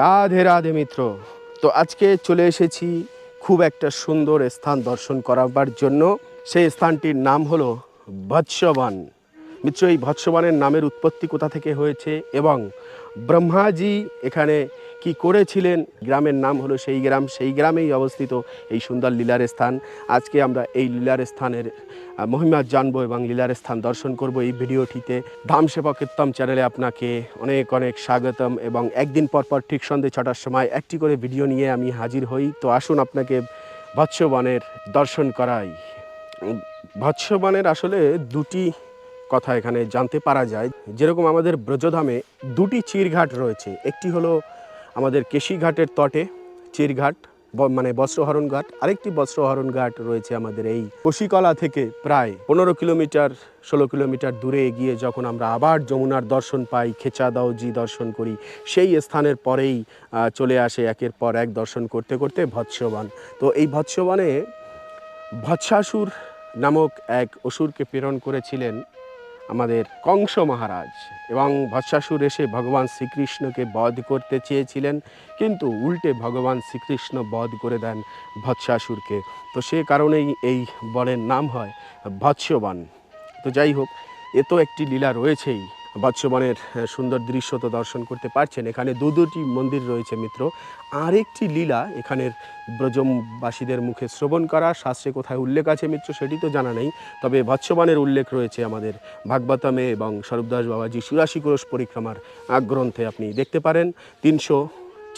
রাধে রাধে মিত্র। তো আজকে চলে এসেছি খুব একটা সুন্দর স্থান দর্শন করাবার জন্য। সেই স্থানটির নাম হলো ভৎসবান মিত্র, এই ভৎসবানের নামের উৎপত্তি কোথা থেকে হয়েছে এবং ব্রহ্মাজি এখানে কি করেছিলেন? গ্রামের নাম হলো সেই গ্রাম, সেই গ্রামেই অবস্থিত এই সুন্দর লীলার স্থান। আজকে আমরা এই লীলার স্থানের মহিমা জানব এবং লীলার স্থান দর্শন করব এই ভিডিওটিতে। ধাম সেবা কীর্তম চ্যানেলে আপনাকে অনেক অনেক স্বাগতম এবং একদিন পর পর ঠিক সন্ধ্যে ছটার সময় একটি করে ভিডিও নিয়ে আমি হাজির হই। তো আসুন আপনাকে ভৎস্যবনের দর্শন করাই। ভৎস্যবনের আসলে দুটি কথা এখানে জানতে পারা যায়। যেরকম আমাদের ব্রজধামে দুটি চিরঘাট রয়েছে, একটি হলো আমাদের কেশিঘাটের তটে, চিরঘাট মানে বস্ত্রহরণ ঘাট, আরেকটি বস্ত্রহরণ ঘাট রয়েছে আমাদের এই কশিকলা থেকে প্রায় পনেরো কিলোমিটার, ষোলো কিলোমিটার দূরে এগিয়ে যখন আমরা আবার যমুনার দর্শন পাই খেচাদাওজি দর্শন করি, সেই স্থানের পরেই চলে আসে একের পর এক দর্শন করতে করতে ভৎস্যবান। তো এই ভৎস্যবানে ভৎসাসুর নামক এক অসুরকে প্রেরণ করেছিলেন আমাদের কংস মহারাজ। এবং ভৎসাসুর এসে ভগবান শ্রীকৃষ্ণকে বধ করতে চেয়েছিলেন, কিন্তু উল্টে ভগবান শ্রীকৃষ্ণ বধ করে দেন ভৎসাসুরকে। তো সে কারণেই এই বনের নাম হয় ভৎস্যবান। তো যাই হোক, এ তো একটি লীলা রয়েছেই। বৎসবনের সুন্দর দৃশ্য তো দর্শন করতে পারছেন। এখানে দু দুটি মন্দির রয়েছে মিত্র। আরেকটি লীলা এখানের ব্রজমবাসীদের মুখে শ্রবণ করা, শাস্ত্রে কোথায় উল্লেখ আছে মিত্র সেটি তো জানা নেই। তবে বৎসবানের উল্লেখ রয়েছে আমাদের ভাগবতমে এবং স্বরূপদাস বাবাজি চুরাশি ক্রোশ পরিক্রমার গ্রন্থে আপনি দেখতে পারেন। তিনশো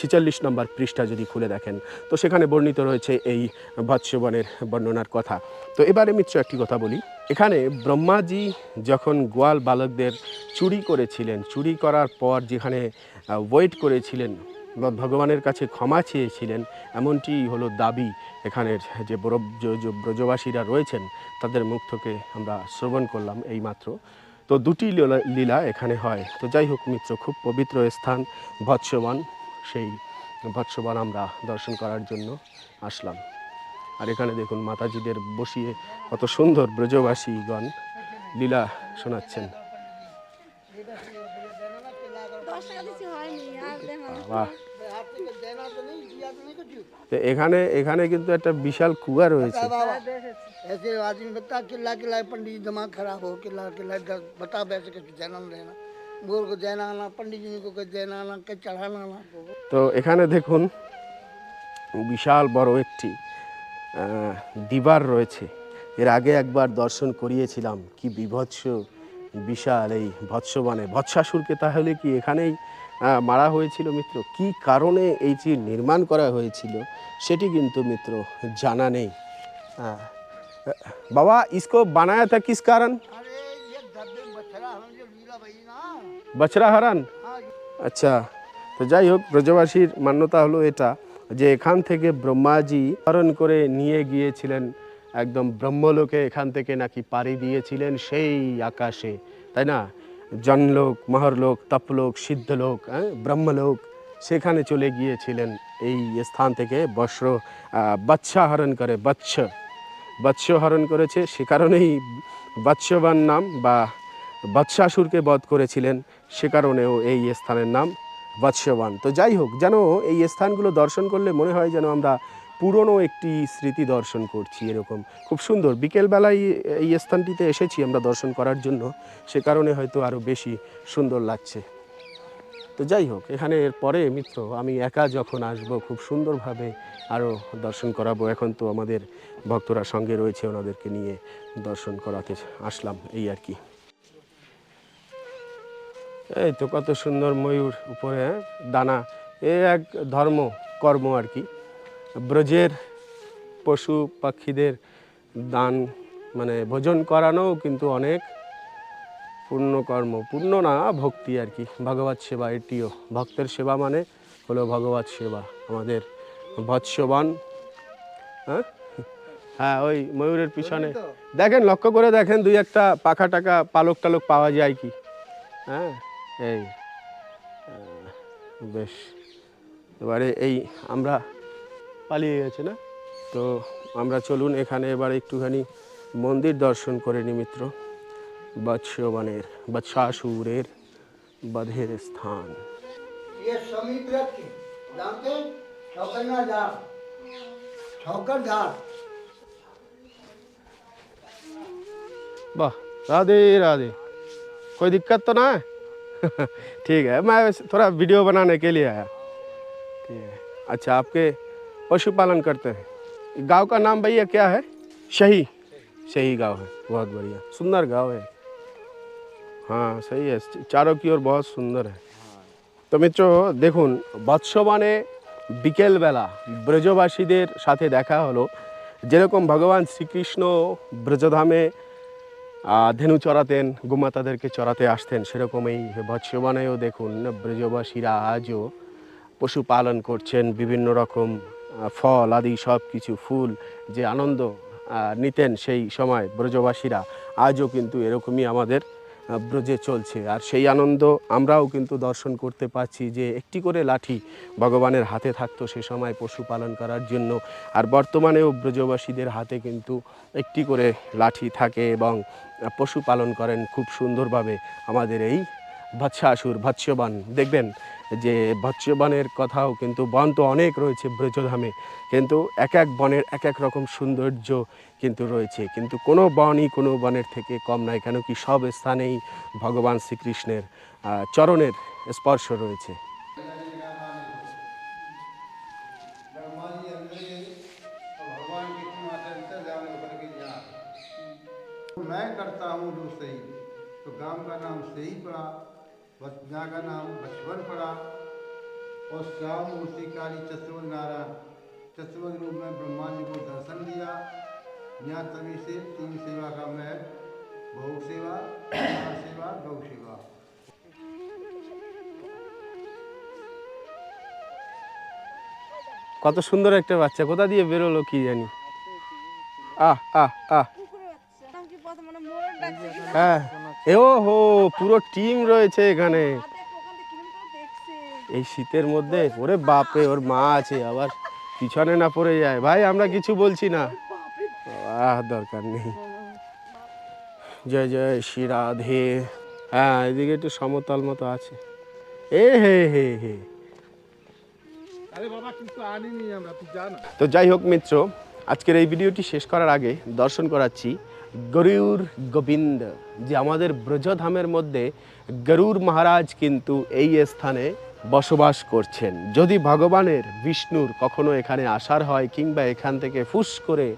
ছেচল্লিশ নম্বর পৃষ্ঠা যদি খুলে দেখেন। তো সেখানে বর্ণিত রয়েছে এই ভৎস্যবনের বর্ণনার কথা। তো এবারে মিত্র, একটি কথা বলি। এখানে ব্রহ্মাজি যখন গোয়াল বালকদের চুরি করেছিলেন, চুরি করার পর যেখানে ওয়েট করেছিলেন ভগবানের কাছে ক্ষমা চেয়েছিলেন, এমনটি হলো দাবি এখানের যে ব্রজ যে ব্রজবাসীরা রয়েছেন, তাদের মুখ থেকে আমরা শ্রবণ করলাম এইমাত্র। তো দুটি লীলা- এখানে হয়। তো যাই হোক মিত্র, খুব পবিত্র স্থান ভৎস্যবান সেই ভৎস্যবান আমরা দর্শন করার জন্য আসলাম আর এখানে দেখুন মাতাজিদের বসিয়ে কত সুন্দর ব্রজবাসীগণ লীলা শোনাচ্ছেন দশ টাকা দিচ্ছি হয়নি আর দেখো বাহ তো এখানে এখানে কিন্তু একটা বিশাল কুয়া রয়েছে ऐसे आदमी बता किला किला पंडित जी दिमाग खराब हो किला किला ग- बता वैसे कैसे जन्म लेना बोल को जैना आना पंडित जी को जैना आना के चढ़ाना आना তো এখানে দেখুন বিশাল বড় একটি আহ, দিবার রয়েছে এর আগে একবার দর্শন করিয়েছিলাম কি বিভৎস বিশাল এই ভৎস্যবানে ভৎসাসুরকে তাহলে কি এখানেই আহ, মারা হয়েছিল মিত্র কি কারণে এই যে নির্মাণ করা হয়েছিল সেটি কিন্তু মিত্র জানা নেই আহ, বাবা इसको बनाया था किस कारण বাছরা হারান? আচ্ছা তো যাই হোক, ব্রজবাসীর মান্যতা হলো এটা, যে এখান থেকে ব্রহ্মাজি হরণ করে নিয়ে গিয়েছিলেন, একদম ব্রহ্মলোকে এখান থেকে নাকি পাড়ি দিয়েছিলেন সেই আকাশে, তাই না? জনলোক, মহরলোক, তপলোক, সিদ্ধলোক হ্যাঁ ব্রহ্মলোক সেখানে চলে গিয়েছিলেন এই স্থান থেকে বস্র বাচ্চা হরণ করে বৎস বৎস হরণ করেছে, সে কারণেই বাচ্যবান নাম বা বৎসাসুরকে বধ করেছিলেন, সে কারণেও এই স্থানের নাম বৎসবান তো যাই হোক, যেন এই স্থানগুলো দর্শন করলে মনে হয় যেন আমরা পুরনো একটি স্মৃতি দর্শন করছি এরকম। খুব সুন্দর, বিকেলবেলায় এই স্থানটিতে এসেছি আমরা দর্শন করার জন্য, সে কারণে হয়তো আরও বেশি সুন্দর লাগছে। তো যাই হোক এখানে এর পরে মিত্র, আমি একা যখন আসব, খুব সুন্দরভাবে আরও দর্শন করাবো। এখন তো আমাদের ভক্তরা সঙ্গে রয়েছে, ওনাদেরকে নিয়ে দর্শন করাতে আসলাম, এই আর কি। এই তো কত সুন্দর ময়ূর উপরে হ্যাঁ, দানা। এ এক ধর্ম কর্ম আর কি। ব্রজের পশু পাখিদের দান মানে ভোজন করানো কিন্তু অনেক পূর্ণ কর্ম। পূর্ণ না ভক্তি আর কি। ভগবত সেবা এটিও। ভক্তের সেবা মানে হলো ভগবত সেবা আমাদের বৎসবান হ্যাঁ? হ্যাঁ ওই ময়ূরের পিছনে। দেখেন লক্ষ্য করে দেখেন দুই একটা পাখা টাকা পালক টালক পাওয়া যায় কি? হ্যাঁ? এই আহ, বেশ এবারে এই আমরা পালিয়ে গেছে না তো আমরা চলুন এখানে এবারে একটুখানি মন্দির দর্শন করে নিমিত্র বৎসবানের বৎসাসুরের বধের স্থান ये समीप रख के जानते ठोकरना झाड़ ठोकर झाड़ वाह राधे राधे कोई दिक्कत तो ना है ठीक है मैं वैसे थोड़ा वीडियो बनाने के लिए आया ठीक है अच्छा आपके पशुपालन करते हैं गांव का नाम भैया क्या है शही शही गांव है बहुत बढ़िया सुंदर गांव है हाँ सही है चारों की ओर बहुत सुंदर है তো মিত্র দেখুন বৎসবানে বিকেলবেলা ব্রজবাসীদের সাথে দেখা হলো যেরকম ভগবান শ্রীকৃষ্ণ ব্রজধামে আহ, ধেনু চড়াতেন, গোমাতাদেরকে চড়াতে আসতেন, সেরকমই ভৎসবানেও দেখুন ব্রজবাসীরা আজও পশুপালন করছেন, বিভিন্ন রকম ফল আদি সব কিছু, ফুল যে আনন্দ নিতেন সেই সময় ব্রজবাসীরা। আজও কিন্তু এরকমই আমাদের ব্রজে চলছে। আর সেই আনন্দ আমরাও কিন্তু দর্শন করতে পাচ্ছি যে একটি করে লাঠি ভগবানের হাতে থাকতো সে সময় পশুপালন করার জন্য। আর বর্তমানেও ব্রজবাসীদের হাতে কিন্তু একটি করে লাঠি থাকে এবং পশুপালন করেন খুব সুন্দরভাবে। আমাদের এই ভৎসাসুর ভৎস্যবান দেখবেন যে ভৎস্যবানের কথাও কিন্তু বন তো অনেক রয়েছে ব্রজধামে কিন্তু এক এক বনের এক এক রকম সৌন্দর্য কিন্তু রয়েছে কিন্তু কোনো বনই কোনো বনের থেকে কম নয় কেন কি সব স্থানেই ভগবান শ্রীকৃষ্ণের আহ, চরণের স্পর্শ রয়েছে भगवान की तुम आचरण जाओ ऊपर के यहाँ मैं करता हूँ जो सही तो गांव का नाम सही पड़ा बच्चा का नाम बचपन पड़ा और श्याम मूर्ति काली चतुर्थ नारायण चतुर्थ रूप में ब्रह्मा जी को दर्शन दिया यहाँ तभी से तीन सेवा का महल भोग सेवा कुमार सेवा गौ सेवा কত সুন্দর একটা বাচ্চা কোথা দিয়ে বেরোলো কি জানি আহ আহ আহ কুকুরের বাচ্চা নাম কি প্রথম মানে মোরল ডাকছে কি হ্যাঁ এ হো পুরো টিম রয়েছে এখানে। এই শীতের মধ্যে ওরে বাপে ওর মা আছে আবার পিছনে না পড়ে যায়। ভাই আমরা কিছু বলছি না। আহ দরকার নেই। জয় জয় শ্রী রাধে। হ্যাঁ এদিকে একটু সমতল মতো আছে। এ হে হে হে। তো যাই হোক মিত্র আজকের এই ভিডিওটি শেষ করার আগে দর্শন করাচ্ছি গরুর গোবিন্দ, যে আমাদের ব্রজধামের মধ্যে গরুর মহারাজ কিন্তু এই স্থানে বসবাস করছেন। যদি ভগবানের বিষ্ণুর কখনো এখানে আসার হয় কিংবা এখান থেকে ফুস করে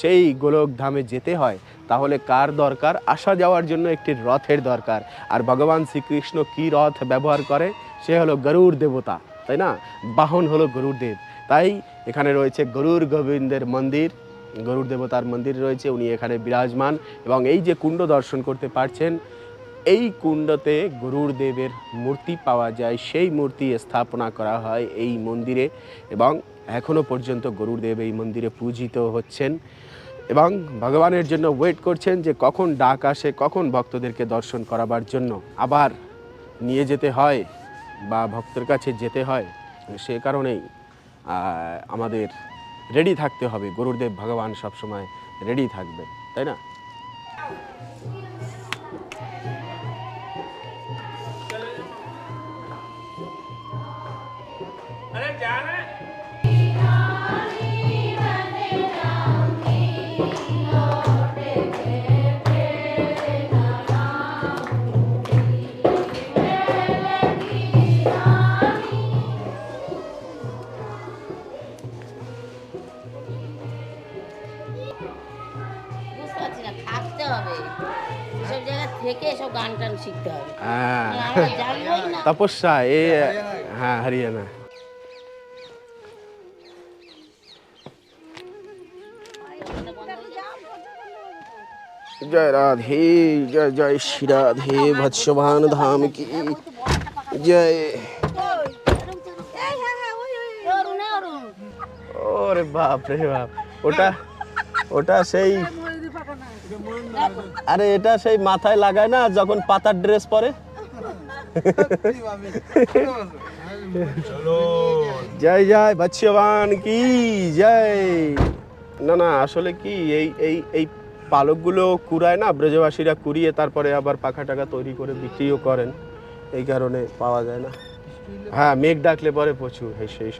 সেই গোলক ধামে যেতে হয়, তাহলে কার দরকার? আসা যাওয়ার জন্য একটি রথের দরকার। আর ভগবান শ্রীকৃষ্ণ কি রথ ব্যবহার করে? সে হলো গরুর দেবতা, তাই না? বাহন হলো গরুর দেব। তাই এখানে রয়েছে গরুর গোবিন্দের মন্দির গরুর দেবতার মন্দির রয়েছে, উনি এখানে বিরাজমান এবং এই যে কুণ্ড দর্শন করতে পারছেন, এই কুণ্ডতে গরুর দেবের মূর্তি পাওয়া যায়, সেই মূর্তি স্থাপনা করা হয় এই মন্দিরে এবং এখনও পর্যন্ত গরুর দেব এই মন্দিরে পূজিত হচ্ছেন এবং ভগবানের জন্য ওয়েট করছেন যে কখন ডাক আসে, কখন ভক্তদেরকে দর্শন করাবার জন্য। আবার নিয়ে যেতে হয় বা ভক্তের কাছে যেতে হয়, সে কারণেই আমাদের রেডি থাকতে হবে। গরুরদেব ভগবান সবসময় রেডি থাকবে তাই না? বুঝতে হ্যাঁ। তপস্যা এ হ্যাঁ হরিয়ানা। জয় রাধে জয় জয় শ্রী রাধে ভৎস্যবান ধাম কি জয়। হ্যাঁ হ্যাঁ ওই ওই। অরুণ এ অরুণ ওরে বাপ রে বাপ ওটা ওটা সেই আরে এটা সেই মাথায় লাগায় না যখন পাতার ড্রেস পরে। জয় জয় ভৎস্যবান কি জয়। না না আসলে কি এই এই এই পালকগুলো কুড়ায় না ব্রজবাসীরা কুড়িয়ে তারপরে আবার পাখা টাকা তৈরি করে বিক্রিও করেন এই কারণে পাওয়া যায় না। হ্যাঁ মেঘ ডাকলে পরে প্রচুর সেই